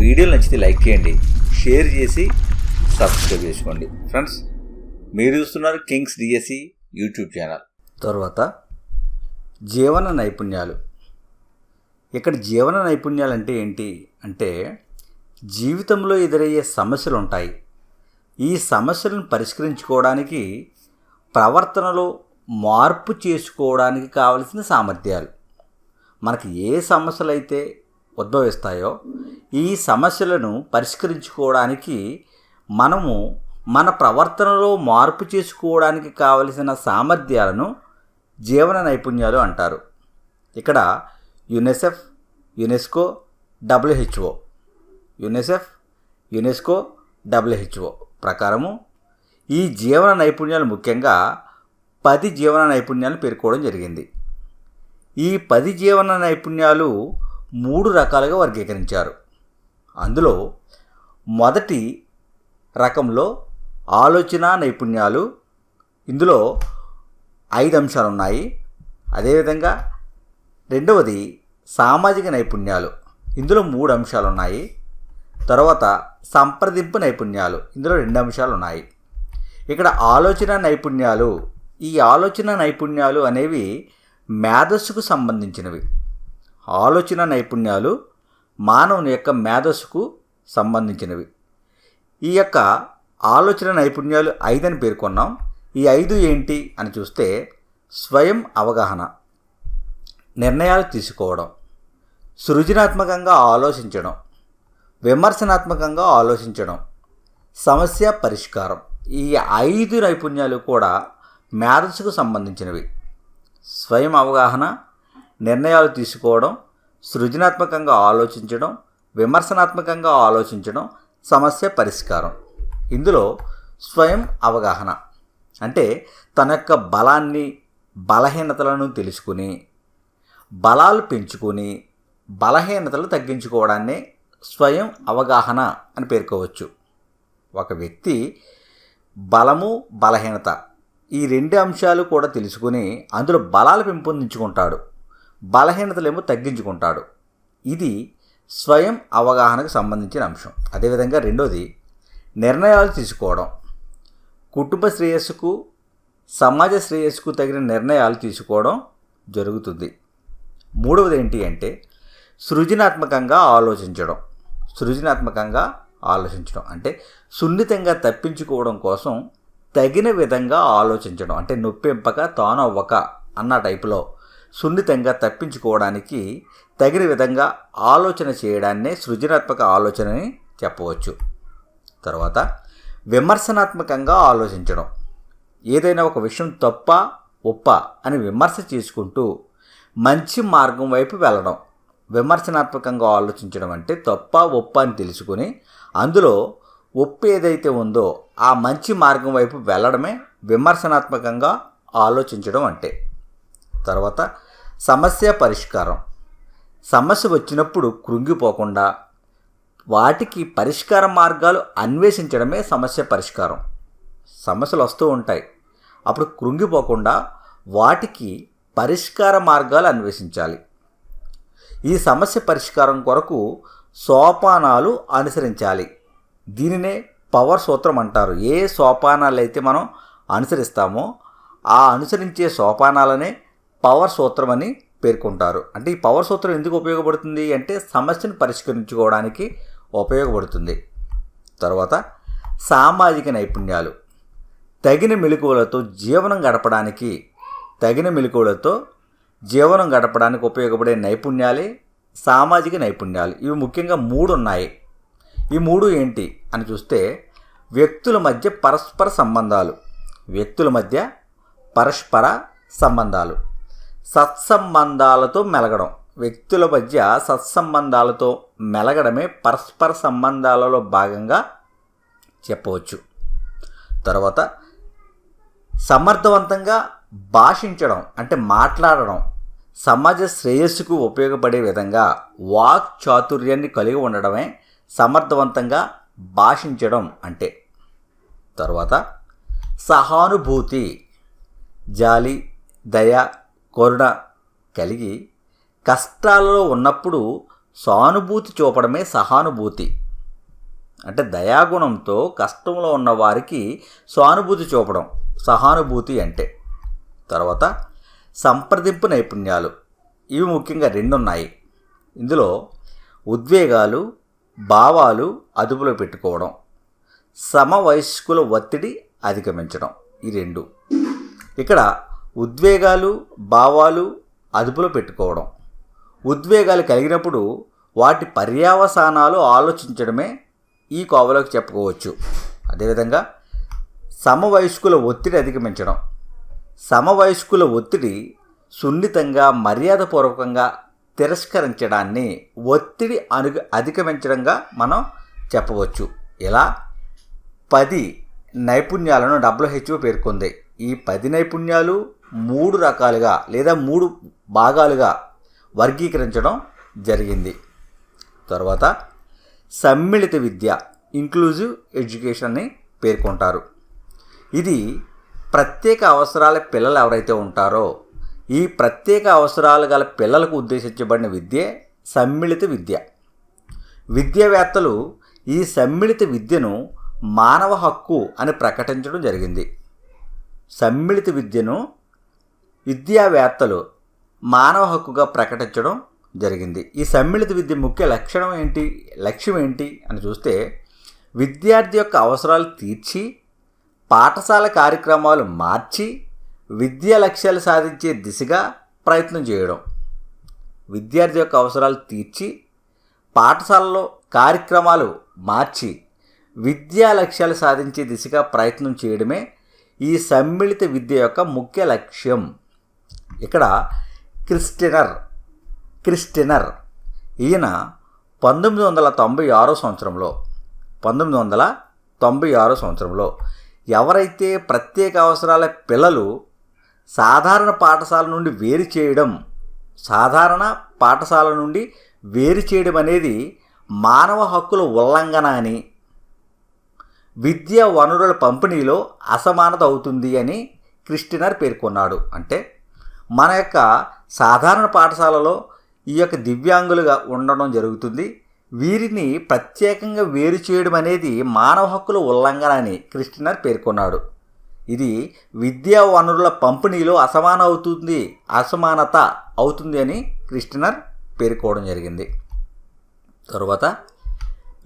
వీడియోలు నచ్చితే లైక్ చేయండి షేర్ చేసి సబ్స్క్రైబ్ చేసుకోండి. ఫ్రెండ్స్ మీరు చూస్తున్నారు కింగ్స్ డిఎస్సి యూట్యూబ్ ఛానల్. తర్వాత జీవన నైపుణ్యాలు. ఇక్కడ జీవన నైపుణ్యాలు అంటే ఏంటి? అంటే జీవితంలో ఎదురయ్యే సమస్యలు ఉంటాయి ఈ సమస్యలను పరిష్కరించుకోవడానికి ప్రవర్తనలో మార్పు చేసుకోవడానికి కావలసిన సామర్థ్యాలు. మనకి ఏ సమస్యలు అయితే ఉద్భవిస్తాయో ఈ సమస్యలను పరిష్కరించుకోవడానికి మనము మన ప్రవర్తనలో మార్పు చేసుకోవడానికి కావలసిన సామర్థ్యాలను జీవన నైపుణ్యాలు అంటారు. ఇక్కడ UNICEF UNESCO WHO. UNICEF UNESCO WHO ప్రకారము ఈ జీవన నైపుణ్యాలు ముఖ్యంగా పది జీవన నైపుణ్యాలు పేర్కోవడం జరిగింది. ఈ పది జీవన నైపుణ్యాలు మూడు రకాలుగా వర్గీకరించారు. అందులో మొదటి రకంలో ఆలోచన నైపుణ్యాలు ఇందులో ఐదు అంశాలు ఉన్నాయి అదేవిధంగా రెండవది సామాజిక నైపుణ్యాలు ఇందులో మూడు అంశాలు ఉన్నాయి తర్వాత సంప్రదింపు నైపుణ్యాలు ఇందులో రెండు అంశాలు ఉన్నాయి ఇక్కడ ఆలోచన నైపుణ్యాలు ఈ ఆలోచన నైపుణ్యాలు అనేవి మేధస్సుకు సంబంధించినవి. ఆలోచన నైపుణ్యాలు మానవుని యొక్క మేధస్సుకు సంబంధించినవి. ఈ యొక్క ఆలోచన నైపుణ్యాలు ఐదని పేర్కొన్నాం. ఈ ఐదు ఏంటి అని చూస్తే స్వయం అవగాహన నిర్ణయాలు తీసుకోవడం సృజనాత్మకంగా ఆలోచించడం విమర్శనాత్మకంగా ఆలోచించడం సమస్య పరిష్కారం. ఈ ఐదు నైపుణ్యాలు కూడా మేధస్సుకు సంబంధించినవి. స్వయం అవగాహన నిర్ణయాలు తీసుకోవడం సృజనాత్మకంగా ఆలోచించడం విమర్శనాత్మకంగా ఆలోచించడం సమస్య పరిష్కారం. ఇందులో స్వయం అవగాహన అంటే తన యొక్క బలాన్ని బలహీనతలను తెలుసుకుని బలాలు పెంచుకొని బలహీనతలు తగ్గించుకోవడాన్నే స్వయం అవగాహన అని పేర్కోవచ్చు. ఒక వ్యక్తి బలము బలహీనత ఈ రెండు అంశాలు కూడా తెలుసుకుని అందులో బలాలు పెంపొందించుకుంటాడు. బలహీనతలేమో తగ్గించుకుంటాడు. ఇది స్వయం అవగాహనకు సంబంధించిన అంశం. అదేవిధంగా రెండోది నిర్ణయాలు తీసుకోవడం. కుటుంబ శ్రేయస్సుకు సమాజ శ్రేయస్సుకు తగిన నిర్ణయాలు తీసుకోవడం జరుగుతుంది. మూడవది ఏంటి అంటే సృజనాత్మకంగా ఆలోచించడం. సృజనాత్మకంగా ఆలోచించడం. అంటే సున్నితంగా తప్పించుకోవడం కోసం తగిన విధంగా ఆలోచించడం. అంటే నొప్పింపక తానవ్వక అన్న టైపులో సున్నితంగా తప్పించుకోవడానికి తగిన విధంగా ఆలోచన చేయడాన్నే సృజనాత్మక ఆలోచనని చెప్పవచ్చు. తర్వాత విమర్శనాత్మకంగా ఆలోచించడం. ఏదైనా ఒక విషయం తప్ప ఒప్ప అని విమర్శ చేసుకుంటూ మంచి మార్గం వైపు వెళ్ళడం. విమర్శనాత్మకంగా ఆలోచించడం అంటే తప్ప ఒప్ప అని తెలుసుకుని అందులో ఒప్పు ఏదైతే ఉందో ఆ మంచి మార్గం వైపు వెళ్ళడమే విమర్శనాత్మకంగా ఆలోచించడం అంటే. తర్వాత సమస్య పరిష్కారం. సమస్య వచ్చినప్పుడు కృంగిపోకుండా వాటికి పరిష్కార మార్గాలు అన్వేషించడమే సమస్య పరిష్కారం. సమస్యలు వస్తూ ఉంటాయి. అప్పుడు కృంగిపోకుండా వాటికి పరిష్కార మార్గాలు అన్వేషించాలి. ఈ సమస్య పరిష్కారం కొరకు సోపానాలు అనుసరించాలి. దీనినే పవర్ సూత్రం అంటారు. ఏ సోపానాలు అయితే మనం అనుసరిస్తామో ఆ అనుసరించే సోపానాలనే పవర్ సూత్రం అని పేర్కొంటారు. అంటే ఈ పవర్ సూత్రం ఎందుకు ఉపయోగపడుతుంది అంటే సమస్యను పరిష్కరించుకోవడానికి ఉపయోగపడుతుంది. తర్వాత సామాజిక నైపుణ్యాలు. తగిన మెలకువలతో జీవనం గడపడానికి తగిన మెలకువలతో జీవనం గడపడానికి ఉపయోగపడే నైపుణ్యాలే సామాజిక నైపుణ్యాలు. ఇవి ముఖ్యంగా మూడు ఉన్నాయి. ఈ మూడు ఏంటి అని చూస్తే వ్యక్తుల మధ్య పరస్పర సంబంధాలు. వ్యక్తుల మధ్య పరస్పర సంబంధాలు. సత్సంబంధాలతో మెలగడం. వ్యక్తుల మధ్య సత్సంబంధాలతో మెలగడమే పరస్పర సంబంధాలలో భాగంగా చెప్పవచ్చు. తర్వాత సమర్థవంతంగా భాషించడం అంటే మాట్లాడడం సమాజ శ్రేయస్సుకు ఉపయోగపడే విధంగా వాక్ చాతుర్యాన్ని కలిగి ఉండడమే సమర్థవంతంగా భాషించడం అంటే. తర్వాత సహానుభూతి జాలి దయ కరుణ కలిగి కష్టాలలో ఉన్నప్పుడు సానుభూతి చూపడమే సహానుభూతి. అంటే దయాగుణంతో కష్టంలో ఉన్న వారికి సానుభూతి చూపడం సహానుభూతి అంటే. తర్వాత సంప్రదింపు నైపుణ్యాలు ఇవి ముఖ్యంగా రెండు ఉన్నాయి ఇందులో ఉద్వేగాలు భావాలు అదుపులో పెట్టుకోవడం సమవయస్కుల ఒత్తిడి అధిగమించడం ఈ రెండు. ఇక్కడ ఉద్వేగాలు భావాలు అదుపులో పెట్టుకోవడం. ఉద్వేగాలు కలిగినప్పుడు వాటి పర్యావసానాలు ఆలోచించడమే ఈ కోవలోకి చెప్పుకోవచ్చు. అదేవిధంగా సమవయస్కుల ఒత్తిడి అధిగమించడం. సమవయస్కుల ఒత్తిడి సున్నితంగా మర్యాదపూర్వకంగా తిరస్కరించడాన్ని ఒత్తిడి అను అధిగమించడంగా మనం చెప్పవచ్చు. ఇలా పది నైపుణ్యాలను డబ్ల్యూహెచ్ఓ పేర్కొంది. ఈ పది నైపుణ్యాలు మూడు రకాలుగా లేదా మూడు భాగాలుగా వర్గీకరించడం జరిగింది. తర్వాత సమ్మిళిత విద్య ఇంక్లూజివ్ ఎడ్యుకేషన్ని పేర్కొంటారు. ఇది ప్రత్యేక అవసరాల పిల్లలు ఎవరైతే ఉంటారో ఈ ప్రత్యేక అవసరాలు గల పిల్లలకు ఉద్దేశించబడిన విద్యే సమ్మిళిత విద్య. విద్యావేత్తలు ఈ సమ్మిళిత విద్యను మానవ హక్కు అని ప్రకటించడం జరిగింది. సమ్మిళిత విద్యను విద్యావేత్తలు మానవ హక్కుగా ప్రకటించడం జరిగింది. ఈ సమ్మిళిత విద్య ముఖ్య లక్షణం ఏంటి? లక్ష్యం ఏంటి? అని చూస్తే విద్యార్థి యొక్క అవసరాలు తీర్చి పాఠశాల కార్యక్రమాలు మార్చి విద్యా లక్ష్యాలు సాధించే దిశగా ప్రయత్నం చేయడం. విద్యార్థి యొక్క అవసరాలు తీర్చి పాఠశాలలో కార్యక్రమాలు మార్చి విద్యా లక్ష్యాలు సాధించే దిశగా ప్రయత్నం చేయడమే ఈ సమ్మిళిత విద్య యొక్క ముఖ్య లక్ష్యం. ఇక్కడ క్రిస్టినర్ క్రిస్టినర్. ఈయన పంతొమ్మిది వందల తొంభై ఆరో సంవత్సరంలో పంతొమ్మిది వందల తొంభై ఆరో సంవత్సరంలో ఎవరైతే ప్రత్యేక అవసరాల పిల్లలు సాధారణ పాఠశాల నుండి వేరు చేయడం సాధారణ పాఠశాల నుండి వేరు చేయడం అనేది మానవ హక్కుల ఉల్లంఘన అని విద్యా వనరుల పంపిణీలో అసమానత అవుతుంది అని క్రిస్టినర్ పేర్కొన్నాడు. అంటే మన యొక్క సాధారణ పాఠశాలలో ఈ యొక్క దివ్యాంగులుగా ఉండడం జరుగుతుంది. వీరిని ప్రత్యేకంగా వేరు చేయడం అనేది మానవ హక్కుల ఉల్లంఘన అని క్రిస్టినర్ పేర్కొన్నాడు. ఇది విద్యా వనరుల పంపిణీలో అసమాన అవుతుంది అసమానత అవుతుంది అని క్రిస్టినర్ పేర్కోవడం జరిగింది. తరువాత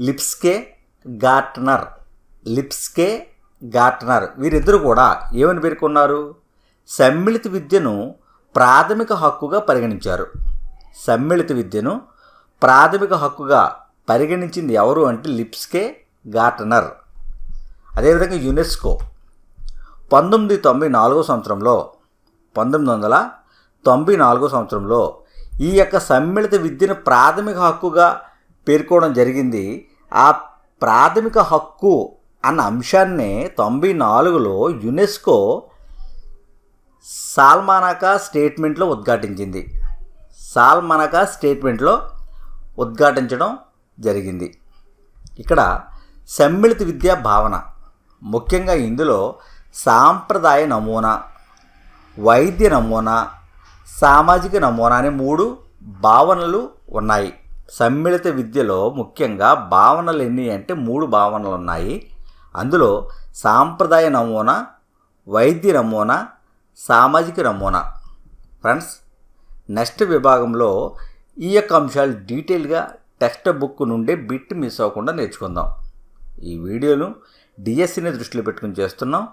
లిప్స్కే గార్ట్నర్ లిప్స్కే గార్ట్నర్ వీరిద్దరు కూడా ఏమని పేర్కొన్నారు? సమ్మిళిత విద్యను ప్రాథమిక హక్కుగా పరిగణించారు. సమ్మిళిత విద్యను ప్రాథమిక హక్కుగా పరిగణించింది ఎవరు అంటే లిప్స్కే గాటనర్ అదేవిధంగా యునెస్కో పంతొమ్మిది తొంభై నాలుగో సంవత్సరంలో పంతొమ్మిది వందల తొంభై నాలుగో సంవత్సరంలో ఈ యొక్క సమ్మిళిత విద్యను ప్రాథమిక హక్కుగా పేర్కోవడం జరిగింది. ఆ ప్రాథమిక హక్కు అన్న అంశాన్నే తొంభై నాలుగులో యునెస్కో సాల్మానాకా స్టేట్మెంట్లో ఉద్ఘాటించింది. సాల్మానాకా స్టేట్మెంట్లో ఉద్ఘాటించడం జరిగింది. ఇక్కడ సమ్మిళిత విద్యా భావన ముఖ్యంగా ఇందులో సాంప్రదాయ నమూనా వైద్య నమూనా సామాజిక నమూనా అనే మూడు భావనలు ఉన్నాయి. సమ్మిళిత విద్యలో ముఖ్యంగా భావనలు ఎన్ని అంటే మూడు భావనలు ఉన్నాయి. అందులో సాంప్రదాయ నమూనా వైద్య నమూనా సామాజిక నమూనా. ఫ్రెండ్స్ నెక్స్ట్ విభాగంలో ఈ యొక్క అంశాలు డీటెయిల్గా టెక్స్ట్ బుక్ నుండే బిట్ మిస్ అవ్వకుండా నేర్చుకుందాం. ఈ వీడియోను డిఎస్సిని దృష్టిలో పెట్టుకుని చేస్తున్నాం.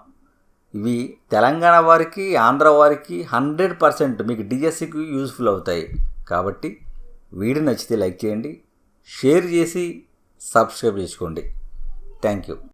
ఇవి తెలంగాణ వారికి ఆంధ్ర వారికి హండ్రెడ్ పర్సెంట్ మీకు డిఎస్సికి యూజ్ఫుల్ అవుతాయి. కాబట్టి వీడియో నచ్చితే లైక్ చేయండి షేర్ చేసి సబ్స్క్రైబ్ చేసుకోండి. Thank you.